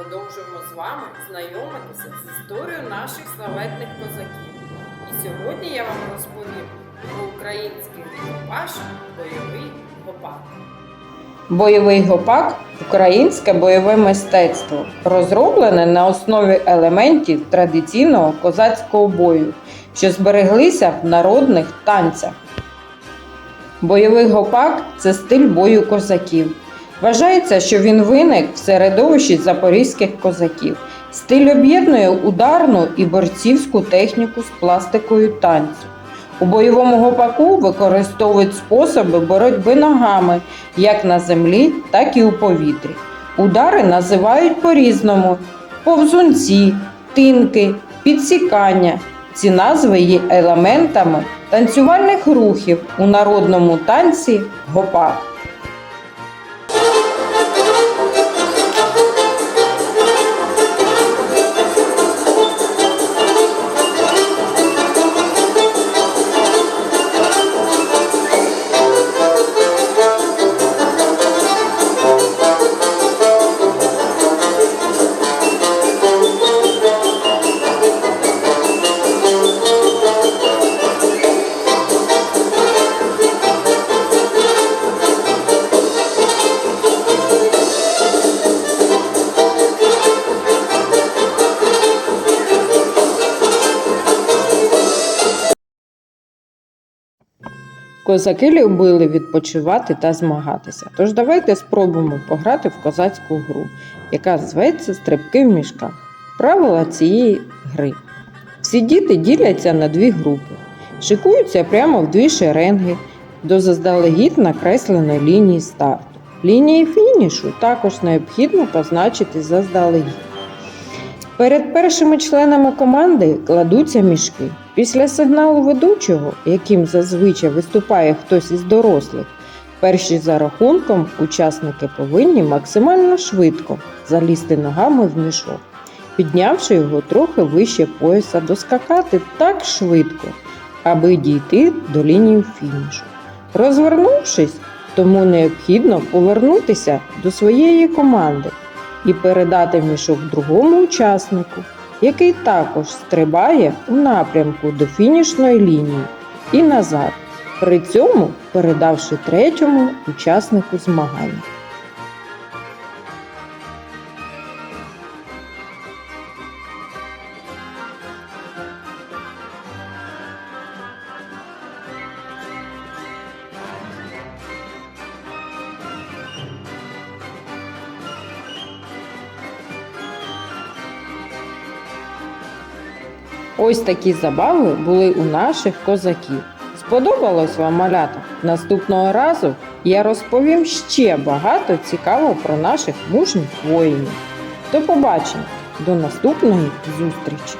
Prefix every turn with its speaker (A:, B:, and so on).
A: продовжуємо з вами знайомитися з історією наших славетних козаків. І сьогодні я вам розповім про український екіпаж бойовий гопак.
B: Бойовий гопак українське бойове мистецтво, розроблене на основі елементів традиційного козацького бою, що збереглися в народних танцях. Бойовий гопак це стиль бою козаків. Вважається, що він виник в середовищі запорізьких козаків. Стиль об'єднує ударну і борцівську техніку з пластикою танцю. У бойовому гопаку використовують способи боротьби ногами як на землі, так і у повітрі. Удари називають по-різному: повзунці, тинки, підсікання. Ці назви є елементами танцювальних рухів у народному танці гопак. Козаки любили відпочивати та змагатися. Тож давайте спробуємо пограти в козацьку гру, яка зветься Стрибки в мішках. Правила цієї гри. Всі діти діляться на дві групи, шикуються прямо в дві шеренги до заздалегідь накресленої лінії старту. Лінії фінішу також необхідно позначити заздалегідь. Перед першими членами команди кладуться мішки. Після сигналу ведучого, яким зазвичай виступає хтось із дорослих, перші за рахунком учасники повинні максимально швидко залізти ногами в мішок, піднявши його трохи вище пояса, доскакати так швидко, аби дійти до лінії фінішу. Розвернувшись, тому необхідно повернутися до своєї команди і передати мішок другому учаснику, який також стрибає у напрямку до фінішної лінії і назад, при цьому передавши третьому учаснику змагання. Ось такі забави були у наших козаків. Сподобалось вам малята? Наступного разу я розповім ще багато цікавого про наших мужніх воїнів. До побачення, до наступної зустрічі!